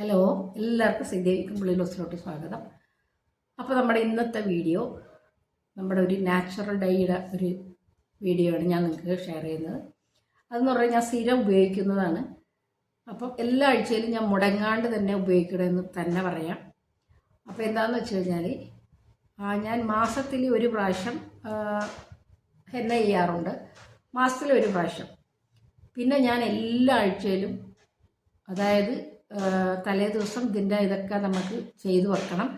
Hello എല്ലാവർക്കും ശ്രീദേവിക്കും പുള്ളിലോസിലോട്ട് സ്വാഗതം. അപ്പോൾ നമ്മുടെ ഇന്നത്തെ വീഡിയോ നമ്മുടെ ഒരു നാച്ചുറൽ ഡൈയുടെ ഒരു വീഡിയോ ആണ് ഞാൻ നിങ്ങൾക്ക് ഷെയർ ചെയ്യുന്നത്. അതെന്ന് പറഞ്ഞാൽ ഞാൻ സ്ഥിരം ഉപയോഗിക്കുന്നതാണ്. അപ്പം എല്ലാ ആഴ്ചയിലും ഞാൻ മുടങ്ങാണ്ട് തന്നെ ഉപയോഗിക്കണമെന്ന് തന്നെ പറയാം. അപ്പോൾ എന്താണെന്ന് വെച്ച് കഴിഞ്ഞാൽ ഞാൻ മാസത്തിൽ ഒരു പ്രാവശ്യം എന്ന ഹെന്ന ചെയ്യാറുണ്ട്. മാസത്തിൽ ഒരു പ്രാവശ്യം. പിന്നെ ഞാൻ എല്ലാ ആഴ്ചയിലും അതായത് തലേ ദിവസം ഇതിന്റെ ഇതൊക്കെ നമുക്ക് ചെയ്തു വെക്കണം.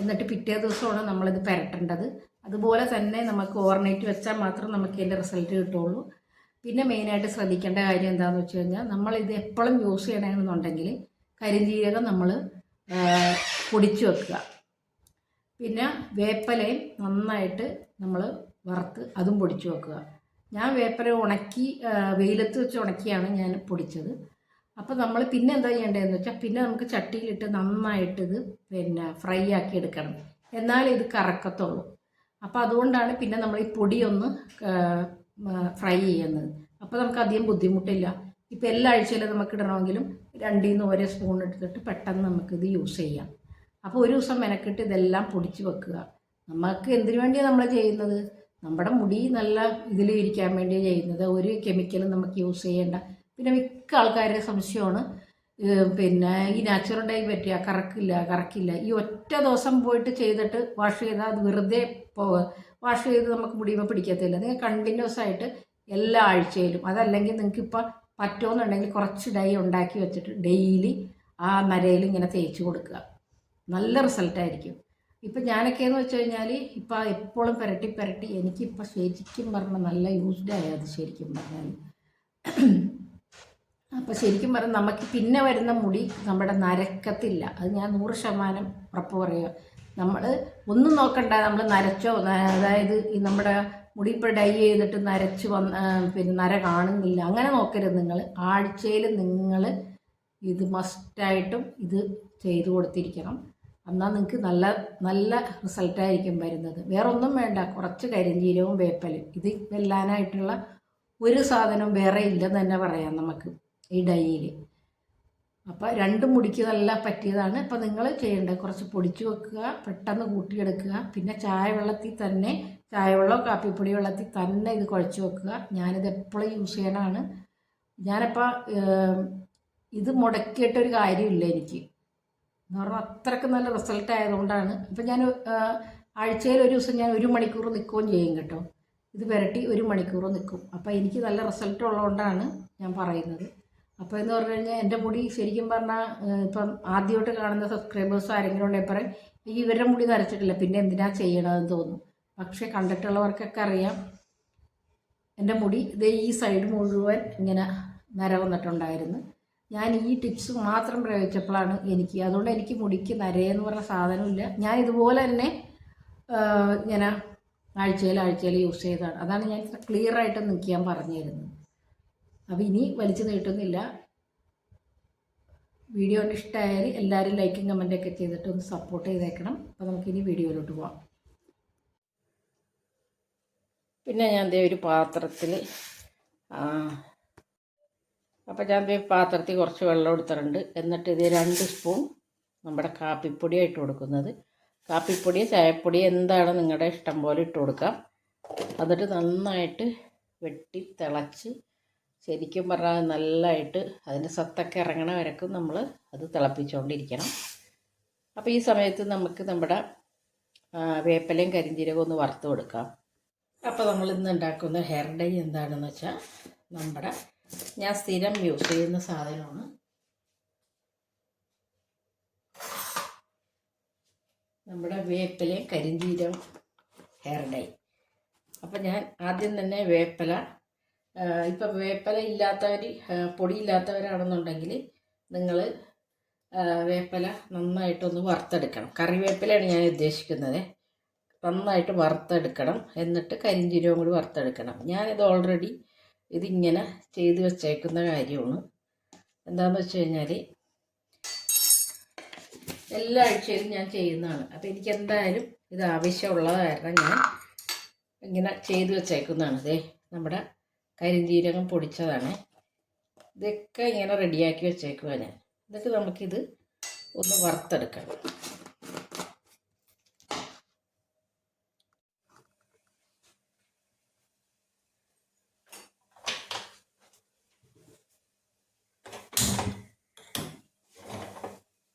എന്നിട്ട് പിറ്റേ ദിവസമാണ് നമ്മളിത് പുരട്ടേണ്ടത്. അതുപോലെ തന്നെ നമുക്ക് ഓവർനൈറ്റ് വെച്ചാൽ മാത്രം നമുക്ക് ഇതിന്റെ റിസൾട്ട് കിട്ടുള്ളൂ പിന്നെ മെയിനായിട്ട് ശ്രദ്ധിക്കേണ്ട കാര്യം എന്താണെന്ന് വെച്ച് കഴിഞ്ഞാൽ നമ്മളിത് എപ്പോഴും യൂസ് ചെയ്യണമെന്നുണ്ടെങ്കിൽ കരിഞ്ജീരകം നമ്മൾ പൊടിച്ചു വെക്കുക. പിന്നെ വേപ്പലയും നന്നായിട്ട് നമ്മൾ വറുത്ത് അതും പൊടിച്ചു വെക്കുക. ഞാൻ വേപ്പല ഉണക്കി വെയിലത്ത് വെച്ച് ഉണക്കിയാണ് ഞാൻ പൊടിച്ചത്. അപ്പോൾ നമ്മൾ പിന്നെ എന്താ ചെയ്യേണ്ടതെന്ന് വെച്ചാൽ പിന്നെ നമുക്ക് ചട്ടിയിലിട്ട് നന്നായിട്ട് ഇത് പിന്നെ ഫ്രൈ ആക്കി എടുക്കണം. എന്നാൽ ഇത് കറക്കത്തുള്ളൂ. അപ്പോൾ അതുകൊണ്ടാണ് പിന്നെ നമ്മൾ ഈ പൊടിയൊന്ന് ഫ്രൈ ചെയ്യുന്നത്. അപ്പോൾ നമുക്ക് അധികം ബുദ്ധിമുട്ടില്ല. ഇപ്പോൾ എല്ലാ ആഴ്ചയിലും നമുക്ക് ഇടണമെങ്കിലും രണ്ടിൽ നിന്ന് ഒരേ സ്പൂൺ എടുത്തിട്ട് പെട്ടെന്ന് നമുക്കിത് യൂസ് ചെയ്യാം. അപ്പോൾ ഒരു ദിവസം മെനക്കെട്ട് ഇതെല്ലാം പൊടിച്ച് വെക്കുക. നമുക്ക് എന്തിനു വേണ്ടിയാണ് നമ്മൾ ചെയ്യുന്നത്? നമ്മുടെ മുടി നല്ല ഇതിൽ ഇരിക്കാൻ വേണ്ടിയാണ് ചെയ്യുന്നത്. ഒരു കെമിക്കലും നമുക്ക് യൂസ് ചെയ്യേണ്ട പിന്നെ മിക്ക ആൾക്കാരുടെ സംശയമാണ്. പിന്നെ ഈ നാച്ചുറൽ ഡൈ പറ്റിയ കറക്കില്ല കറക്കില്ല. ഈ ഒറ്റ ദിവസം പോയിട്ട് ചെയ്തിട്ട് വാഷ് ചെയ്താൽ അത് വെറുതെ വാഷ് ചെയ്ത് നമുക്ക് മുടിയുമ്പോൾ പിടിക്കത്തില്ല. നിങ്ങൾ കണ്ടിന്യൂസ് ആയിട്ട് എല്ലാ ആഴ്ചയിലും അതല്ലെങ്കിൽ നിങ്ങൾക്ക് ഇപ്പോൾ പറ്റുമെന്നുണ്ടെങ്കിൽ കുറച്ച് ഡൈ ഉണ്ടാക്കി വെച്ചിട്ട് ഡെയിലി ആ നരയിൽ ഇങ്ങനെ തേച്ച് കൊടുക്കുക. നല്ല റിസൾട്ടായിരിക്കും ഇപ്പം ഞാനൊക്കെയെന്ന് വെച്ച് കഴിഞ്ഞാൽ ഇപ്പം എപ്പോഴും പുരട്ടി പുരട്ടി എനിക്കിപ്പോൾ ശരിക്കും പറഞ്ഞാൽ നല്ല യൂസ്ഡ് ആയത് ശരിക്കും പറഞ്ഞാൽ അപ്പോൾ ശരിക്കും പറഞ്ഞാൽ നമുക്ക് പിന്നെ വരുന്ന മുടി നമ്മുടെ നരക്കത്തില്ല. അത് ഞാൻ നൂറ് ശതമാനം ഉറപ്പ് പറയുക. നമ്മൾ ഒന്നും നോക്കണ്ട നമ്മൾ നരച്ചോ അതായത് ഈ നമ്മുടെ മുടി ഇപ്പോൾ ഡൈ ചെയ്തിട്ട് നരച്ച് വന്ന് പിന്നെ നര കാണുന്നില്ല. അങ്ങനെ നോക്കരുത് നിങ്ങൾ ആഴ്ചയിൽ നിങ്ങൾ ഇത് മസ്റ്റായിട്ടും ഇത് ചെയ്തു കൊടുത്തിരിക്കണം. എന്നാൽ നിങ്ങൾക്ക് നല്ല നല്ല റിസൾട്ടായിരിക്കും വരുന്നത്. വേറെ ഒന്നും വേണ്ട. കുറച്ച് കരിഞ്ചീരവും വേപ്പലും. ഇത് വെല്ലാനായിട്ടുള്ള ഒരു സാധനവും വേറെ ഇല്ലെന്ന് തന്നെ പറയാം നമുക്ക്. ഈ ഡൈയിൽ അപ്പോൾ രണ്ട് മുടിക്ക് നല്ല പറ്റിയതാണ്. അപ്പോൾ നിങ്ങൾ ചെയ്യേണ്ടത് കുറച്ച് പൊടിച്ച് വെക്കുക പെട്ടെന്ന് കൂട്ടിയെടുക്കുക. പിന്നെ ചായ വെള്ളത്തിൽ തന്നെ ചായ വെള്ളമോ കാപ്പിപ്പൊടി വെള്ളത്തിൽ തന്നെ ഇത് കുഴച്ച് വെക്കുക. ഞാനിത് എപ്പോഴും യൂസ് ചെയ്യണമാണ് ഞാനപ്പോൾ ഇത് മുടക്കിയിട്ടൊരു കാര്യമില്ല എനിക്ക്. എന്ന് പറഞ്ഞാൽ അത്രയ്ക്ക് നല്ല റിസൾട്ട് ആയതുകൊണ്ടാണ്. ഇപ്പം ഞാൻ ആഴ്ചയിൽ ഒരു ദിവസം ഞാൻ ഒരു മണിക്കൂർ നിൽക്കുകയും ചെയ്യും കേട്ടോ. ഇത് പുരട്ടി ഒരു മണിക്കൂർ നിൽക്കും. അപ്പോൾ എനിക്ക് നല്ല റിസൾട്ട് ഉള്ളതുകൊണ്ടാണ് ഞാൻ പറയുന്നത്. അപ്പോൾ എന്ന് പറഞ്ഞു കഴിഞ്ഞാൽ എന്റെ മുടി ശരിക്കും പറഞ്ഞാൽ ഇപ്പം ആദ്യമായിട്ട് കാണുന്ന സബ്സ്ക്രൈബേഴ്സ് ആരെങ്കിലും ഉണ്ടെങ്കിൽ പറയും ഈ ഇവരുടെ മുടി നരച്ചിട്ടില്ല പിന്നെ എന്തിനാ ചെയ്യണതെന്ന് തോന്നും. പക്ഷെ കണ്ടിട്ടുള്ളവർക്കൊക്കെ അറിയാം എന്റെ മുടി ഇത് ഈ സൈഡ് മുഴുവൻ ഇങ്ങനെ നര വന്നിട്ടുണ്ടായിരുന്നു. ഞാൻ ഈ ടിപ്സ് മാത്രം പ്രയോഗിച്ചപ്പോഴാണ് എനിക്ക് അതുകൊണ്ട് എനിക്ക് മുടിക്ക് നരയെന്ന് പറഞ്ഞ സാധനമില്ല. ഞാൻ ഇതുപോലെ തന്നെ ഇങ്ങനെ ആഴ്ചയിൽ ആഴ്ചയിൽ യൂസ് ചെയ്തതാണ്. അതാണ് ഞാൻ ക്ലിയർ ആയിട്ട് നിൽക്കാൻ പറഞ്ഞു തരുന്നത് അപ്പോൾ ഇനി വലിച്ചു നീട്ടുന്നില്ല. വീഡിയോ ഇഷ്ടമായാൽ എല്ലാവരും ലൈക്കും കമന്റൊക്കെ ചെയ്തിട്ട് ഒന്ന് സപ്പോർട്ട് ചെയ്തേക്കണം. അപ്പോൾ നമുക്കിനി വീഡിയോയിലോട്ട് പോവാം. പിന്നെ ഞാൻ ദേ ഒരു പാത്രത്തിൽ അപ്പോൾ ഞാൻ ദേ പാത്രത്തിൽ കുറച്ച് വെള്ളം എടുത്തിട്ടുണ്ട്. എന്നിട്ട് ഇത് രണ്ട് സ്പൂൺ നമ്മുടെ കാപ്പിപ്പൊടിയാണ് ഇട്ട് കൊടുക്കുന്നത്. കാപ്പിപ്പൊടി ചായപ്പൊടി എന്താണ് നിങ്ങളുടെ ഇഷ്ടം പോലെ ഇട്ട് കൊടുക്കാം. എന്നിട്ട് നന്നായിട്ട് വെട്ടി തിളച്ച് ശരിക്കും പറഞ്ഞാൽ നല്ലതായിട്ട് അതിന്റെ സത്തൊക്കെ ഇറങ്ങണ വരക്കും നമ്മൾ അത് തിളപ്പിച്ചുകൊണ്ടിരിക്കണം അപ്പോൾ ഈ സമയത്ത് നമുക്ക് നമ്മുടെ വേപ്പലയും കരിഞ്ചീരകവും ഒന്ന് വറുത്ത് കൊടുക്കാം. അപ്പോൾ നമ്മൾ ഇന്ന് ഉണ്ടാക്കുന്ന ഹെയർ ഡൈ എന്താണെന്ന് വെച്ചാൽ നമ്മുടെ ഞാൻ സ്ഥിരം യൂസ് ചെയ്യുന്ന സാധനമാണ്. നമ്മുടെ വേപ്പലയും കരിഞ്ചീരകം ഹെയർ ഡൈ. അപ്പം ഞാൻ ആദ്യം തന്നെ വേപ്പില ഇപ്പം വേപ്പില ഇല്ലാത്തവർ പൊടിയില്ലാത്തവരാണെന്നുണ്ടെങ്കിൽ നിങ്ങൾ വേപ്പില നന്നായിട്ടൊന്ന് വറുത്തെടുക്കണം. കറിവേപ്പിലയാണ് ഞാൻ ഉദ്ദേശിക്കുന്നത്. നന്നായിട്ട് വറുത്തെടുക്കണം. എന്നിട്ട് കരിഞ്ചീരവും കൂടി വറുത്തെടുക്കണം. ഞാനിത് ഓൾറെഡി ഇതിങ്ങനെ ചെയ്ത് വെച്ചേക്കുന്ന കാര്യമാണ്. എന്താണെന്ന് വെച്ച് കഴിഞ്ഞാൽ എല്ലാ ആഴ്ചയിലും ഞാൻ ചെയ്യുന്നതാണ്. അപ്പോൾ എനിക്ക് എന്തായാലും ഇത് ആവശ്യമുള്ളത് കാരണം ഞാൻ ഇങ്ങനെ ചെയ്ത് വെച്ചേക്കുന്നതാണ്. ഇതേ നമ്മുടെ കരിഞ്ജീരകം പൊടിച്ചതാണ്. ഇതൊക്കെ ഇങ്ങനെ റെഡിയാക്കി വെച്ചേക്കുക ഞാൻ. ഇതൊക്കെ നമുക്കിത് ഒന്ന് വറുത്തെടുക്കാം.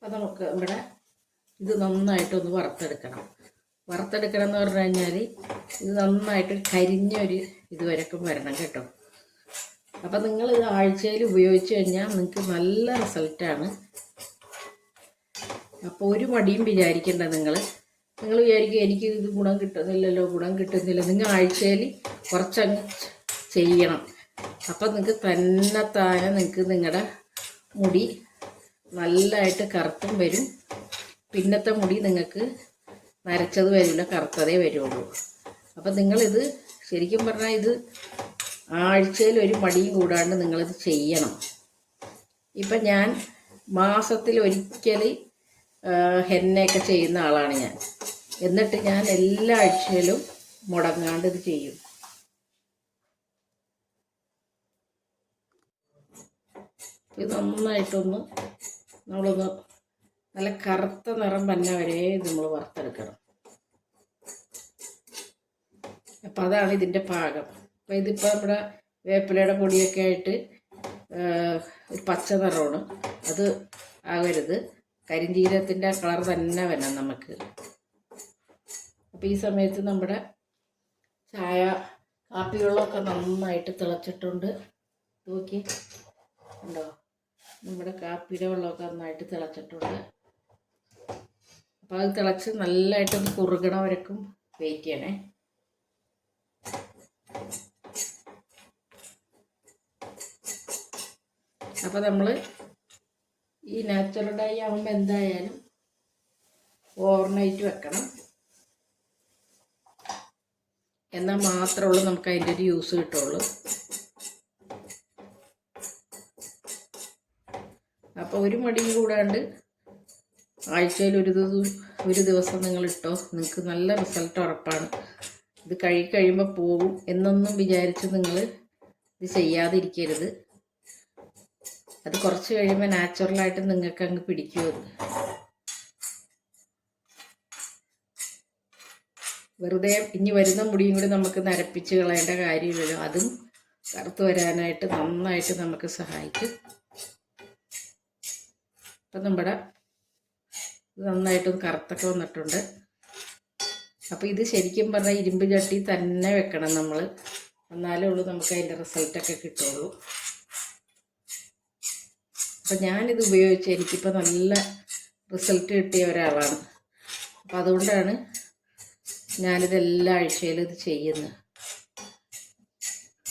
അപ്പം നമുക്ക് ഇവിടെ ഇത് നന്നായിട്ടൊന്ന് വറുത്തെടുക്കണം. വറുത്തെടുക്കണം എന്ന് പറഞ്ഞു കഴിഞ്ഞാൽ ഇത് നന്നായിട്ട് കരിഞ്ഞൊരു ഇതുവരെയൊക്കെ വരണം കേട്ടോ. അപ്പം നിങ്ങൾ ഇത് ആഴ്ചയിൽ ഉപയോഗിച്ച് കഴിഞ്ഞാൽ നിങ്ങൾക്ക് നല്ല റിസൾട്ടാണ് അപ്പോൾ ഒരു മടിയും വിചാരിക്കേണ്ട നിങ്ങൾ നിങ്ങൾ വിചാരിക്കും എനിക്ക് ഇത് ഗുണം കിട്ടുന്നില്ലല്ലോ ഗുണം കിട്ടുന്നില്ല. നിങ്ങൾ ആഴ്ചയിൽ കുറച്ചങ്ങ് ചെയ്യണം. അപ്പം നിങ്ങൾക്ക് തന്നെ താനെ നിങ്ങൾക്ക് നിങ്ങളുടെ മുടി നല്ലതായിട്ട് കറുത്തും വരും. പിന്നത്തെ മുടി നിങ്ങൾക്ക് നരച്ചത് വരില്ല കറുത്തതേ വരുള്ളൂ. അപ്പം നിങ്ങളിത് ശരിക്കും പറഞ്ഞാൽ ഇത് ആഴ്ചയിൽ ഒരു മടിയും കൂടാണ്ട് നിങ്ങളിത് ചെയ്യണം. ഇപ്പം ഞാൻ മാസത്തിൽ ഒരിക്കൽ ഹെന്നയൊക്കെ ചെയ്യുന്ന ആളാണ് ഞാൻ. എന്നിട്ട് ഞാൻ എല്ലാ ആഴ്ചയിലും മുടങ്ങാണ്ട് ഇത് ചെയ്യും. ഇത് നന്നായിട്ടൊന്ന് നമ്മളൊന്ന് നല്ല കറുത്ത നിറം തന്നെ വരെ നമ്മൾ വറുത്തെടുക്കണം. അപ്പം അതാണ് ഇതിന്റെ പാകം. അപ്പം ഇതിപ്പോൾ നമ്മുടെ വേപ്പിലയുടെ പൊടിയൊക്കെ ആയിട്ട് ഒരു പച്ച നിറമാണ്. അത് ആകരുത് കരിഞ്ചീരത്തിന്റെ കളർ തന്നെ വേണം നമുക്ക്. അപ്പോൾ ഈ സമയത്ത് നമ്മുടെ ചായ കാപ്പി വെള്ളമൊക്കെ നന്നായിട്ട് തിളച്ചിട്ടുണ്ട്. നോക്കി ഉണ്ടോ നമ്മുടെ കാപ്പിയുടെ വെള്ളമൊക്കെ നന്നായിട്ട് തിളച്ചിട്ടുണ്ട്. അപ്പോൾ അത് തിളച്ച് നല്ലതായിട്ടൊന്ന് കുറുകണവരക്കും കുറുകണ വരക്കും വെയിറ്റ് ചെയ്യണേ. അപ്പോൾ നമ്മൾ ഈ നാച്ചുറൽ ഡൈ ആകുമ്പോൾ എന്തായാലും ഓവർനൈറ്റ് വെക്കണം. എന്നാൽ മാത്രമേ ഉള്ളൂ നമുക്ക് അതിന്റെ ഒരു യൂസ് കിട്ടുള്ളൂ. അപ്പോൾ ഒരു മടിയും കൂടാണ്ട് ആഴ്ചയിൽ ഒരു ദിവസം ഒരു ദിവസം നിങ്ങൾ ഇട്ടോ നിങ്ങൾക്ക് നല്ല റിസൾട്ട് ഉറപ്പാണ്. ഇത് കഴുകി കഴിയുമ്പോൾ പോകും എന്നൊന്നും വിചാരിച്ച് നിങ്ങൾ ഇത് ചെയ്യാതിരിക്കരുത്. അത് കുറച്ച് കഴിയുമ്പോൾ നാച്ചുറലായിട്ട് നിങ്ങൾക്ക് അങ്ങ് പിടിക്കുമോ വെറുതെ ഇനി വരുന്ന മുടിയും കൂടി നമുക്ക് നരപ്പിച്ച് കളയേണ്ട കാര്യമില്ലല്ലോ. അതും കറുത്ത് വരാനായിട്ട് നന്നായിട്ട് നമുക്ക് സഹായിക്കും. അപ്പം നമ്മുടെ നന്നായിട്ടൊന്ന് കറുത്തൊക്കെ വന്നിട്ടുണ്ട്. അപ്പോൾ ഇത് ശരിക്കും പറഞ്ഞാൽ ഇരുമ്പ് ചട്ടി തന്നെ വെക്കണം നമ്മൾ എന്നാലേ ഉള്ളൂ നമുക്ക് അതിന്റെ റിസൾട്ടൊക്കെ കിട്ടുള്ളൂ. അപ്പം ഞാനിത് ഉപയോഗിച്ച് എനിക്കിപ്പോൾ നല്ല റിസൾട്ട് കിട്ടിയ ഒരാളാണ്. അപ്പം അതുകൊണ്ടാണ് ഞാനിത് എല്ലാ ആഴ്ചയിലും ഇത് ചെയ്യുന്നത്.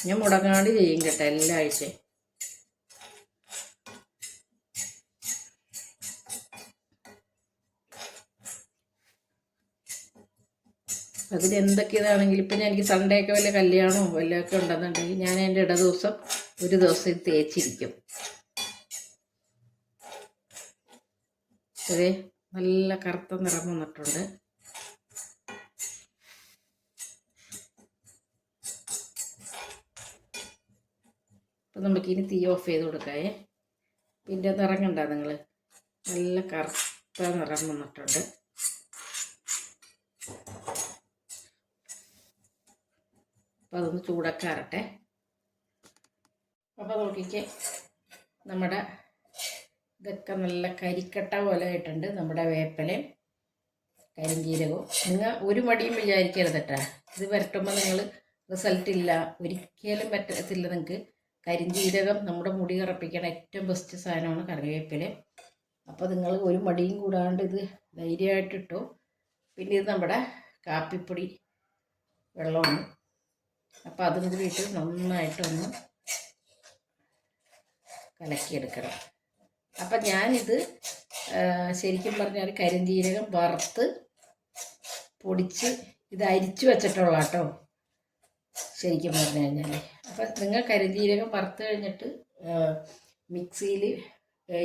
ഞാൻ മുടങ്ങാണ്ട് ചെയ്യും കേട്ടോ എല്ലാ ആഴ്ചയും. അതിന് എന്തൊക്കെ ഇതാണെങ്കിലും ഇപ്പം ഞാൻ എനിക്ക് സൺഡേ ഒക്കെ വല്ല കല്യാണമോ വല്ലതൊക്കെ ഉണ്ടെന്നുണ്ടെങ്കിൽ ഞാൻ എന്റെ ഇട ദിവസം ഒരു ദിവസം ഇത് തേച്ചിരിക്കും. അതെ നല്ല കറുത്ത നിറം വന്നിട്ടുണ്ട്. അപ്പം നമുക്കിനി തീ ഓഫ് ചെയ്ത് കൊടുക്കാവേ പിന്നെ നിറം നിങ്ങൾ നല്ല കറുത്ത നിറം വന്നിട്ടുണ്ട്. അപ്പോൾ അതൊന്ന് ചൂടക്കാറട്ടെ. അപ്പോൾ നോക്കിക്കേ നമ്മുടെ ഇതൊക്കെ നല്ല കരിക്കട്ട പോലെ ആയിട്ടുണ്ട് നമ്മുടെ വേപ്പലയും കരിഞ്ചീരകവും. നിങ്ങൾ ഒരു മടിയും വിചാരിക്കരുത് കേട്ടാ ഇത് വരട്ടുമ്പോൾ നിങ്ങൾ റിസൾട്ട് ഇല്ല. ഒരിക്കലും പറ്റത്തില്ല നിങ്ങൾക്ക് കരിഞ്ചീരകം നമ്മുടെ മുടി കറപ്പിക്കണ ഏറ്റവും ബെസ്റ്റ് സാധനമാണ് കറിവേപ്പില. അപ്പോൾ നിങ്ങൾ ഒരു മടിയും കൂടാണ്ട് ഇത് ധൈര്യമായിട്ടിട്ടു പിന്നെ ഇത് നമ്മുടെ കാപ്പിപ്പൊടി വെള്ളമാണ്. അപ്പോൾ അതും കൂടി ഇട്ട് നന്നായിട്ടൊന്ന് കലക്കിയെടുക്കണം. അപ്പം ഞാനിത് ശരിക്കും പറഞ്ഞാൽ കരിഞ്ജീരകം വറുത്ത് പൊടിച്ച് ഇത് അരിച്ചു വെച്ചിട്ടുള്ള കേട്ടോ ശരിക്കും പറഞ്ഞു കഴിഞ്ഞാൽ അപ്പം നിങ്ങൾ കരിഞ്ജീരകം വറുത്ത് കഴിഞ്ഞിട്ട് മിക്സിയിൽ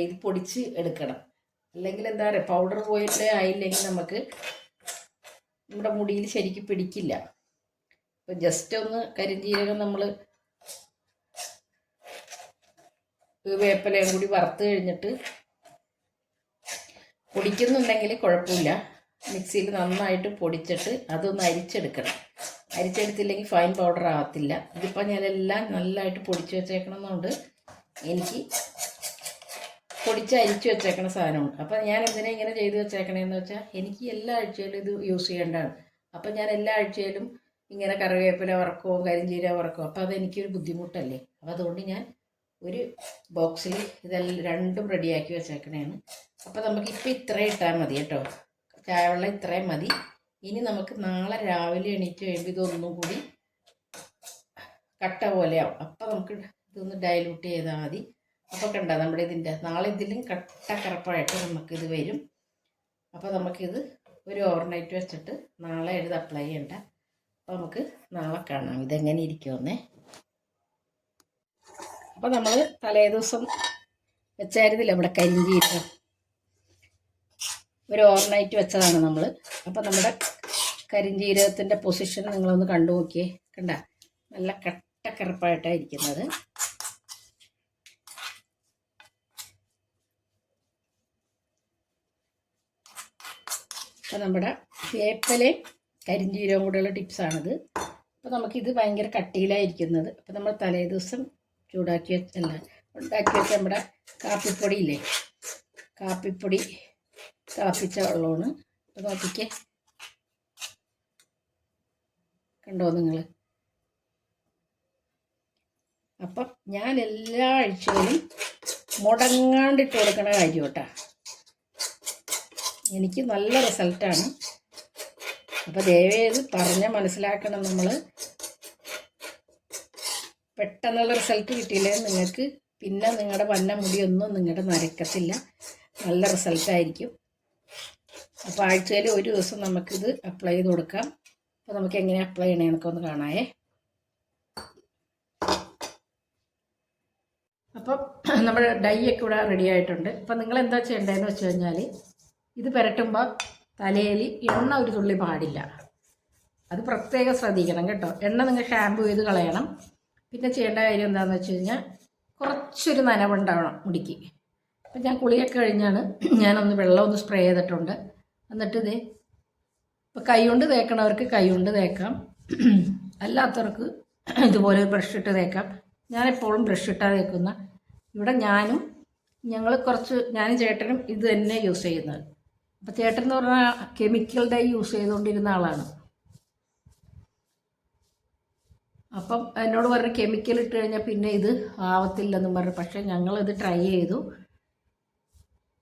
ഇത് പൊടിച്ച് എടുക്കണം. അല്ലെങ്കിൽ എന്താ പറയുക പൗഡർ പോയിട്ട് ആയില്ലെങ്കിൽ നമുക്ക് നമ്മുടെ മുടിയിൽ ശരിക്കും പിടിക്കില്ല. ജസ്റ്റ് ഒന്ന് കരിഞ്ജീരകം നമ്മൾ വേപ്പിലയും കൂടി വറുത്ത് കഴിഞ്ഞിട്ട് പൊടിക്കുന്നുണ്ടെങ്കിൽ കുഴപ്പമില്ല. മിക്സിയിൽ നന്നായിട്ട് പൊടിച്ചിട്ട് അതൊന്ന് അരിച്ചെടുക്കണം. അരിച്ചെടുത്തില്ലെങ്കിൽ ഫൈൻ പൗഡർ ആകത്തില്ല ഇതിപ്പോൾ ഞാനെല്ലാം നല്ലതായിട്ട് പൊടിച്ച് വെച്ചേക്കണമെന്നുണ്ട് എനിക്ക് പൊടിച്ച് അരിച്ചു വെച്ചേക്കണ സാധനമാണ് അപ്പം ഞാൻ എന്തിനാ ഇങ്ങനെ ചെയ്ത് വെച്ചേക്കണേന്ന് വെച്ചാൽ എനിക്ക് എല്ലാ ആഴ്ചയിലും ഇത് യൂസ് ചെയ്യേണ്ടതാണ്. അപ്പം ഞാൻ എല്ലാ ആഴ്ചയിലും ഇങ്ങനെ കറിവേപ്പില വറക്കോ കരിഞ്ചീര വറക്കോ അപ്പം അതെനിക്കൊരു ബുദ്ധിമുട്ടല്ലേ. അപ്പോൾ അതുകൊണ്ട് ഞാൻ ഒരു ബോക്സിൽ ഇതെല്ലാം രണ്ടും റെഡിയാക്കി വെച്ചേക്കണേന്ന് അപ്പോൾ നമുക്ക് ഇപ്പം ഇത്രയും ഇട്ടാൽ മതി കേട്ടോ. ചായവെള്ളം ഇത്രയും മതി. ഇനി നമുക്ക് നാളെ രാവിലെ എണീറ്റ് കഴിയുമ്പോൾ ഇതൊന്നും കൂടി കട്ട പോലെയാവും അപ്പോൾ നമുക്ക് ഇതൊന്ന് ഡയലൂട്ട് ചെയ്താൽ മതി. അപ്പോൾ കണ്ട നമ്മുടെ ഇതിന്റെ നാളെ ഇതിലും കട്ട കറപ്പായിട്ട് നമുക്കിത് വരും. അപ്പോൾ നമുക്കിത് ഒരു ഓവർനൈറ്റ് വെച്ചിട്ട് നാളെ ഇത് അപ്ലൈ ചെയ്യണ്ട. അപ്പോൾ നമുക്ക് നാളെ കാണാം. ഇതെങ്ങനെ ഇരിക്കുമെന്നേ അപ്പോൾ നമ്മൾ തലേ ദിവസം വെച്ചായിരുന്നില്ല നമ്മുടെ കരിഞ്ചീരം ഒരു ഓവർനൈറ്റ് വെച്ചതാണ് നമ്മൾ അപ്പോൾ നമ്മുടെ കരിഞ്ചീരകത്തിന്റെ പൊസിഷൻ നിങ്ങളൊന്ന് കണ്ടു നോക്കിയേ. കണ്ട? നല്ല കട്ടക്കറുപ്പായിട്ടാണ് ഇരിക്കുന്നത്. അപ്പം നമ്മുടെ വേപ്പലയും കരിഞ്ജീരകവും കൂടെയുള്ള ടിപ്സാണിത് അപ്പോൾ നമുക്കിത് ഭയങ്കര കട്ടിയിലായിരിക്കുന്നത്. അപ്പോൾ നമ്മൾ തലേ ദിവസം ചൂടാക്കി വെച്ചല്ല ഉണ്ടാക്കി വെച്ച നമ്മുടെ കാപ്പിപ്പൊടി ഇല്ലേ കാപ്പിപ്പൊടി തിളപ്പിച്ച വെള്ളമാണ്. അപ്പോൾ നോക്കിക്കേ. കണ്ടോ നിങ്ങൾ അപ്പം ഞാൻ എല്ലാ ആഴ്ചയിലും മുടങ്ങാണ്ടിട്ട് കൊടുക്കണ കാര്യം കേട്ടോ എനിക്ക് നല്ല റിസൾട്ടാണ് അപ്പോൾ ദയവേത് പറഞ്ഞ് മനസ്സിലാക്കണം നമ്മൾ പെട്ടെന്നുള്ള റിസൾട്ട് കിട്ടിയില്ലേ നിങ്ങൾക്ക്? പിന്നെ നിങ്ങളുടെ വന്ന മുടിയൊന്നും നിങ്ങളുടെ നരക്കത്തില്ല. നല്ല റിസൾട്ടായിരിക്കും അപ്പോൾ ആഴ്ചയിൽ ഒരു ദിവസം നമുക്കിത് അപ്ലൈ ചെയ്ത് കൊടുക്കാം. അപ്പോൾ നമുക്ക് എങ്ങനെ അപ്ലൈ ചെയ്യണേ നമുക്കൊന്ന് കാണായേ അപ്പം നമ്മുടെ ഡൈ ഒക്കെ ഇവിടെ റെഡി ആയിട്ടുണ്ട്. അപ്പം നിങ്ങൾ എന്താ ചെയ്യേണ്ടതെന്ന് വെച്ച് കഴിഞ്ഞാൽ ഇത് പുരട്ടുമ്പോൾ തലയിൽ എണ്ണ ഒരു തുള്ളി പാടില്ല. അത് പ്രത്യേകം ശ്രദ്ധിക്കണം കേട്ടോ. എണ്ണ നിങ്ങൾ ഷാമ്പു ചെയ്ത് കളയണം. പിന്നെ ചെയ്യേണ്ട കാര്യം എന്താണെന്ന് വെച്ച് കഴിഞ്ഞാൽ കുറച്ചൊരു നനവുണ്ടാവണം മുടിക്ക്. അപ്പം ഞാൻ കുളിയൊക്കെ കഴിഞ്ഞാണ് ഞാനൊന്ന് വെള്ളം ഒന്ന് സ്പ്രേ ചെയ്തിട്ടുണ്ട്. എന്നിട്ട് ഇതേ ഇപ്പോൾ കൈകൊണ്ട് തേക്കണവർക്ക് കൈകൊണ്ട് തേക്കാം. അല്ലാത്തവർക്ക് ഇതുപോലെ ബ്രഷ് ഇട്ട് തേക്കാം. ഞാനെപ്പോഴും ബ്രഷ് ഇട്ടാണ് തേക്കുന്ന ഇവിടെ ഞാനും ഞങ്ങൾ കുറച്ച് ഞാനും ചേട്ടനും ഇത് തന്നെ യൂസ് ചെയ്യുന്നത്. അപ്പോൾ ചേട്ടൻ എന്ന് പറഞ്ഞാൽ കെമിക്കൽ യൂസ് ചെയ്തുകൊണ്ടിരുന്ന ആളാണ്. അപ്പം എന്നോട് പറഞ്ഞ കെമിക്കൽ ഇട്ട് കഴിഞ്ഞാൽ പിന്നെ ഇത് ആവത്തില്ലെന്നും പറഞ്ഞു. പക്ഷേ ഞങ്ങളിത് ട്രൈ ചെയ്തു.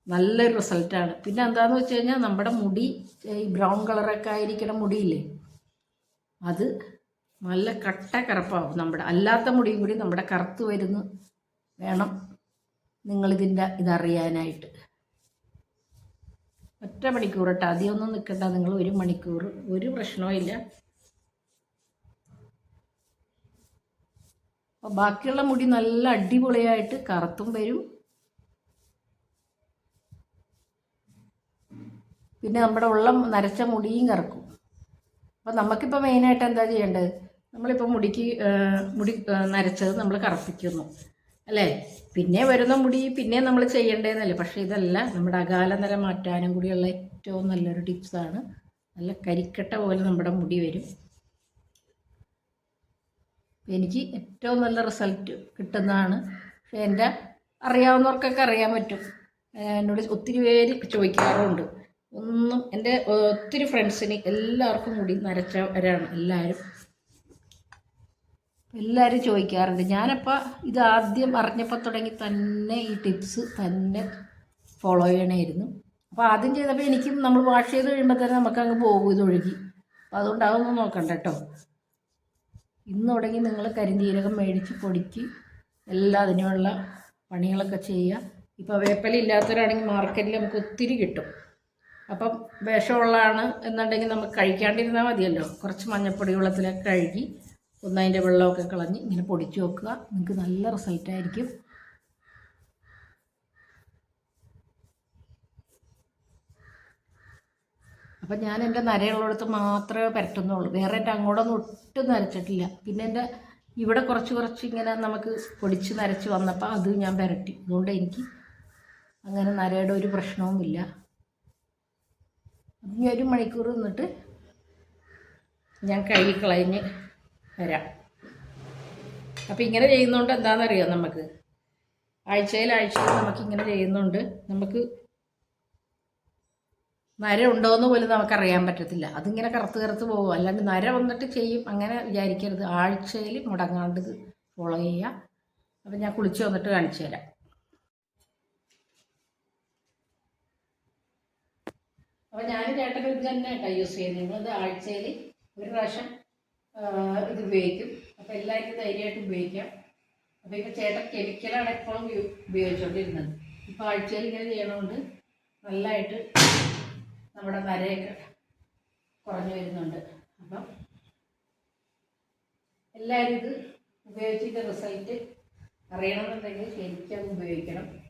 നല്ലൊരു റിസൾട്ടാണ് പിന്നെ എന്താന്ന് വെച്ച് കഴിഞ്ഞാൽ നമ്മുടെ മുടി ഈ ബ്രൗൺ കളറൊക്കെ ആയിരിക്കണ മുടിയില്ലേ അത് നല്ല കട്ട കറുപ്പാവും നമ്മുടെ അല്ലാത്ത മുടിയും കൂടി നമ്മുടെ കറുത്ത് വരുന്നു വേണം നിങ്ങളിതിന്റെ ഇതറിയാനായിട്ട്. ഒറ്റ മണിക്കൂർ കേട്ടോ അധികമൊന്നും നിൽക്കണ്ട നിങ്ങൾ ഒരു മണിക്കൂർ ഒരു പ്രശ്നവും ഇല്ല. അപ്പോൾ ബാക്കിയുള്ള മുടി നല്ല അടിപൊളിയായിട്ട് കറുത്തും വരും. പിന്നെ നമ്മുടെ ഉള്ള നരച്ച മുടിയും കറക്കും. അപ്പോൾ നമുക്കിപ്പോൾ മെയിനായിട്ട് എന്താ ചെയ്യേണ്ടത്? നമ്മളിപ്പോൾ മുടിക്ക് മുടി നരച്ചത് നമ്മൾ കറപ്പിക്കുന്നു. അല്ലേ? പിന്നെ വരുന്ന മുടി പിന്നെ നമ്മൾ ചെയ്യേണ്ടതെന്നല്ലേ പക്ഷേ ഇതല്ല നമ്മുടെ അകാല നില മാറ്റാനും കൂടിയുള്ള ഏറ്റവും നല്ലൊരു ടിപ്സാണ് നല്ല കരിക്കട്ട പോലെ നമ്മുടെ മുടി വരും. എനിക്ക് ഏറ്റവും നല്ല റിസൾട്ട് കിട്ടുന്നതാണ്. പക്ഷേ എന്റെ അറിയാവുന്നവർക്കൊക്കെ അറിയാൻ പറ്റും. എന്നോട് ഒത്തിരി പേര് ചോദിക്കാറുണ്ട്. ഒന്നും എന്റെ ഒത്തിരി ഫ്രണ്ട്സിന് എല്ലാവർക്കും കൂടി നരച്ചവരാണ് എല്ലാവരും എല്ലാവരും ചോദിക്കാറുണ്ട്. ഞാനപ്പോൾ ഇത് ആദ്യം അറിഞ്ഞപ്പോൾ തുടങ്ങി തന്നെ ഈ ടിപ്സ് തന്നെ ഫോളോ ചെയ്യണമായിരുന്നു അപ്പോൾ ആദ്യം ചെയ്തപ്പോൾ എനിക്കും നമ്മൾ വാഷ് ചെയ്ത് കഴിയുമ്പോൾ തന്നെ നമുക്ക് അങ്ങ് പോകും ഇത് ഒഴുകി. അപ്പോൾ അതുകൊണ്ട് അതൊന്നും നോക്കണ്ട കേട്ടോ. ഇന്ന് തുടങ്ങി നിങ്ങൾ കരിഞ്ജീരകം മേടിച്ച് പൊടിക്ക് എല്ലാ അതിനുള്ള പണികളൊക്കെ ചെയ്യുക. ഇപ്പോൾ വേപ്പല ഇല്ലാത്തവരാണെങ്കിൽ മാർക്കറ്റിൽ നമുക്ക് ഒത്തിരി കിട്ടും. അപ്പം വിഷമുള്ളതാണ് എന്നുണ്ടെങ്കിൽ നമുക്ക് കഴിക്കാണ്ടിരുന്നാൽ മതിയല്ലോ. കുറച്ച് മഞ്ഞപ്പൊടി വെള്ളത്തിലൊക്കെ കഴുകി ഒന്ന് അതിന്റെ വെള്ളമൊക്കെ കളഞ്ഞ് ഇങ്ങനെ പൊടിച്ച് വെക്കുക. നിങ്ങൾക്ക് നല്ല റിസൾട്ടായിരിക്കും അപ്പം ഞാൻ എന്റെ നരയുള്ളിടത്ത് മാത്രമേ പരട്ടുന്നുള്ളൂ വേറെ എന്റെ അങ്ങോട്ടൊന്നും ഒട്ടും നരച്ചിട്ടില്ല. പിന്നെ എന്റെ ഇവിടെ കുറച്ച് കുറച്ച് ഇങ്ങനെ നമുക്ക് പൊടിച്ച് നരച്ച് വന്നപ്പോൾ അത് ഞാൻ പരട്ടി. അതുകൊണ്ട് എനിക്ക് അങ്ങനെ നരയുടെ ഒരു പ്രശ്നവുമില്ല. ഇനി ഒരു മണിക്കൂർ നിന്നിട്ട് ഞാൻ കഴുകി കളഞ്ഞ് വരാം. അപ്പം ഇങ്ങനെ ചെയ്യുന്നതുകൊണ്ട് എന്താണെന്നറിയാം നമുക്ക് ആഴ്ചയിൽ ആഴ്ചയിൽ നമുക്ക് ഇങ്ങനെ ചെയ്യുന്നുണ്ട് നമുക്ക് നര ഉണ്ടോയെന്ന് പോലും നമുക്കറിയാൻ പറ്റത്തില്ല. അതിങ്ങനെ കറുത്ത് കറുത്ത് പോകും. അല്ലാണ്ട് നര വന്നിട്ട് ചെയ്യും. അങ്ങനെ വിചാരിക്കരുത്. ആഴ്ചയിൽ മുടങ്ങാണ്ട് ഫോളോ ചെയ്യുക അപ്പം ഞാൻ കുളിച്ച് വന്നിട്ട് കാണിച്ചു തരാം. അപ്പോൾ ഞാൻ ചേട്ടൻ ഇത് തന്നെ കേട്ടോ യൂസ് ചെയ്യുന്നത്. നിങ്ങളത് ആഴ്ചയിൽ ഒരു പ്രാവശ്യം ഇത് ഉപയോഗിക്കും. അപ്പോൾ എല്ലാവർക്കും ധൈര്യമായിട്ട് ഉപയോഗിക്കാം. അപ്പോൾ ഇപ്പോൾ ചേട്ടൻ കെമിക്കലാണ് എപ്പോഴും ഉപയോ- ഉപയോഗിച്ചുകൊണ്ടിരുന്നത് ഇപ്പോൾ ആഴ്ചയിൽ ഇങ്ങനെ ചെയ്യണതുകൊണ്ട് നല്ലതായിട്ട് നമ്മുടെ നരയൊക്കെ കുറഞ്ഞു വരുന്നുണ്ട്. അപ്പം എല്ലാവരും ഇത് ഉപയോഗിച്ചിട്ട് റിസൾട്ട് അറിയണമെന്നുണ്ടെങ്കിൽ ശരിക്കും ഉപയോഗിക്കണം.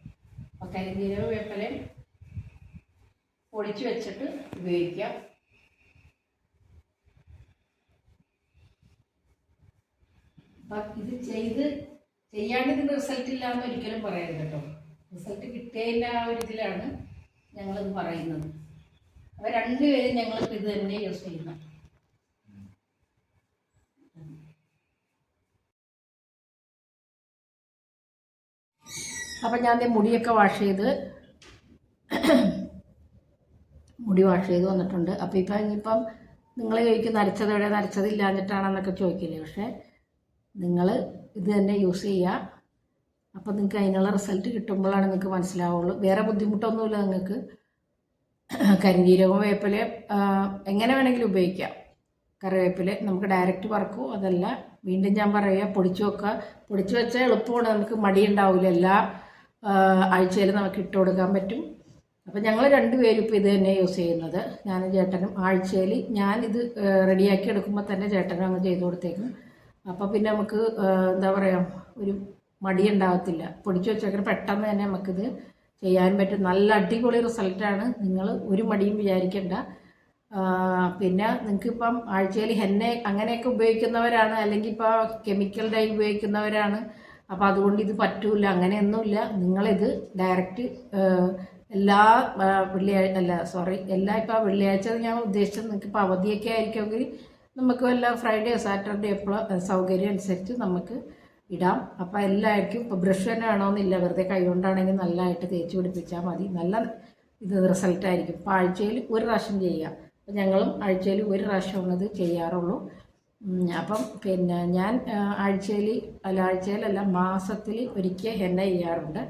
അപ്പോൾ കരിനീരവ് വേപ്പലയും പൊടിച്ച് വെച്ചിട്ട് ഉപയോഗിക്കാം. ഇത് ചെയ്ത് ചെയ്യാണ്ട് റിസൾട്ട് ഇല്ല എന്ന് ഒരിക്കലും പറയരുത് കേട്ടോ റിസൾട്ട് കിട്ടിയതിന്റെ ആ ഒരു ഇതിലാണ് ഞങ്ങളിത് പറയുന്നത്. അപ്പോൾ രണ്ടുപേരും ഞങ്ങളിപ്പോൾ ഇത് തന്നെ യൂസ് ചെയ്യുന്നു. അപ്പം ഞാൻ മുടിയൊക്കെ വാഷ് ചെയ്ത് മുടി വാഷ് ചെയ്ത് വന്നിട്ടുണ്ട്. അപ്പോൾ ഇപ്പം ഇനിയിപ്പം നിങ്ങൾ ചോദിക്കും നരച്ചത് എവിടെ നരച്ചത് ഇല്ലാഞ്ഞിട്ടാണെന്നൊക്കെ ചോദിക്കില്ലേ? പക്ഷേ നിങ്ങൾ ഇത് തന്നെ യൂസ് ചെയ്യുക അപ്പോൾ നിങ്ങൾക്ക് അതിനുള്ള റിസൾട്ട് കിട്ടുമ്പോഴാണ് നിങ്ങൾക്ക് മനസ്സിലാവുള്ളൂ. വേറെ ബുദ്ധിമുട്ടൊന്നുമില്ല നിങ്ങൾക്ക് കരിഞ്ജീരകവും വേപ്പിൽ എങ്ങനെ വേണമെങ്കിലും ഉപയോഗിക്കാം. കറിവേപ്പില നമുക്ക് ഡയറക്റ്റ് വറക്കും അതല്ല. വീണ്ടും ഞാൻ പറയുക പൊടിച്ചു വെക്കുക പൊടിച്ചു വെച്ചാൽ എളുപ്പമാണ്. നമുക്ക് മടിയുണ്ടാവില്ല എല്ലാ ആഴ്ചയിലും നമുക്ക് ഇട്ട് കൊടുക്കാൻ പറ്റും. അപ്പോൾ ഞങ്ങൾ രണ്ടുപേരും ഇപ്പോൾ ഇത് തന്നെ യൂസ് ചെയ്യുന്നത്. ഞാനും ചേട്ടനും ആഴ്ചയിൽ ഞാനിത് റെഡിയാക്കി എടുക്കുമ്പോൾ തന്നെ ചേട്ടനും അങ്ങ് ചെയ്ത് കൊടുത്തേക്കും. അപ്പോൾ പിന്നെ നമുക്ക് എന്താ പറയുക ഒരു മടി ഉണ്ടാകത്തില്ല പൊടിച്ചു വെച്ചേക്കാൻ പെട്ടെന്ന് തന്നെ നമുക്കിത് ചെയ്യാൻ പറ്റും. നല്ല അടിപൊളി റിസൾട്ടാണ് നിങ്ങൾ ഒരു മടിയും വിചാരിക്കേണ്ട. പിന്നെ നിങ്ങൾക്കിപ്പം ആഴ്ചയിൽ ഹെന്ന അങ്ങനെയൊക്കെ ഉപയോഗിക്കുന്നവരാണ് അല്ലെങ്കിൽ ഇപ്പോൾ കെമിക്കൽ ഡൈ ഉപയോഗിക്കുന്നവരാണ്. അപ്പോൾ അതുകൊണ്ട് ഇത് പറ്റൂല അങ്ങനെയൊന്നുമില്ല. നിങ്ങളിത് ഡയറക്റ്റ് എല്ലാ വെള്ളിയാഴ്ച അല്ല സോറി എല്ലാ ഇപ്പോൾ വെള്ളിയാഴ്ച ഞാൻ ഉദ്ദേശിച്ചത് നിങ്ങൾക്ക് ഇപ്പോൾ അവധിയൊക്കെ ആയിരിക്കുമെങ്കിൽ നമുക്ക് വല്ല ഫ്രൈഡേ സാറ്റർഡേ എപ്പോൾ സൗകര്യം അനുസരിച്ച് നമുക്ക് ഇടാം. അപ്പോൾ എല്ലാവർക്കും ഇപ്പോൾ ബ്രഷ് തന്നെ വേണമെന്നില്ല വെറുതെ കൈകൊണ്ടാണെങ്കിൽ നല്ലതായിട്ട് തേച്ച് പിടിപ്പിച്ചാൽ മതി. നല്ല ഇത് റിസൾട്ടായിരിക്കും അപ്പോൾ ആഴ്ചയിൽ ഒരു പ്രാവശ്യം ചെയ്യുക അപ്പോൾ ഞങ്ങളും ആഴ്ചയിൽ ഒരു പ്രാവശ്യമാണ് ഉള്ളത് ചെയ്യാറുള്ളൂ. അപ്പം പിന്നെ ഞാൻ ആഴ്ചയിൽ അല്ല ആഴ്ചയിലല്ല മാസത്തിൽ ഒരിക്കൽ ഹെന്ന ചെയ്യാറുണ്ട്.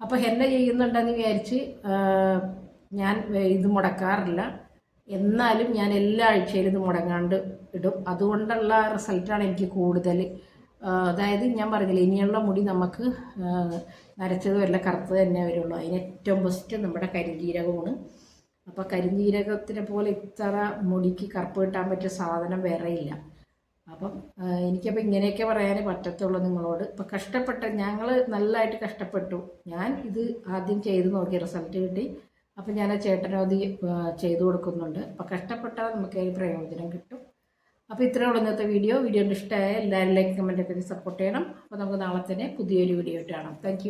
അപ്പോൾ ഹെന്ന ചെയ്യുന്നുണ്ടെന്ന് വിചാരിച്ച് ഞാൻ ഇത് മുടക്കാറില്ല. എന്നാലും ഞാൻ എല്ലാ ആഴ്ചയിലും ഇത് മുടങ്ങാണ്ട് ഇടും. അതുകൊണ്ടുള്ള റിസൾട്ടാണ് എനിക്ക് കൂടുതൽ അതായത് ഞാൻ പറഞ്ഞില്ല ഇനിയുള്ള മുടി നമുക്ക് നരച്ചത് വല്ല കറുത്തത് തന്നെ വരുള്ളൂ. അതിന് ഏറ്റവും ബെസ്റ്റ് നമ്മുടെ കരിഞ്ജീരകമാണ്. അപ്പോൾ കരിഞ്ജീരകത്തിനെ പോലെ ഇത്ര മുടിക്ക് കറുപ്പ് കിട്ടാൻ പറ്റിയ സാധനം വേറെ ഇല്ല. അപ്പം എനിക്കപ്പോൾ ഇങ്ങനെയൊക്കെ പറയാനേ പറ്റത്തുള്ളൂ നിങ്ങളോട്. ഇപ്പം കഷ്ടപ്പെട്ട ഞങ്ങൾ നല്ലതായിട്ട് കഷ്ടപ്പെട്ടു. ഞാൻ ഇത് ആദ്യം ചെയ്ത് നോക്കി റിസൾട്ട് കിട്ടി. അപ്പം ഞാൻ ആ ചേട്ടനും അത് ആ, ചെയ്തു കൊടുക്കുന്നുണ്ട്. അപ്പം കഷ്ടപ്പെട്ടാൽ നമുക്ക് അതിന് പ്രയോജനം കിട്ടും. അപ്പോൾ ഉള്ളൂ ഇന്നത്തെ വീഡിയോ. വീഡിയോ ഇഷ്ടമായ എല്ലാവരും ലൈക്ക് കമന്റൊക്കെ സപ്പോർട്ട് ചെയ്യണം. അപ്പോൾ നമുക്ക് നാളെ തന്നെ പുതിയൊരു വീഡിയോ ആയിട്ട് കാണാം. താങ്ക്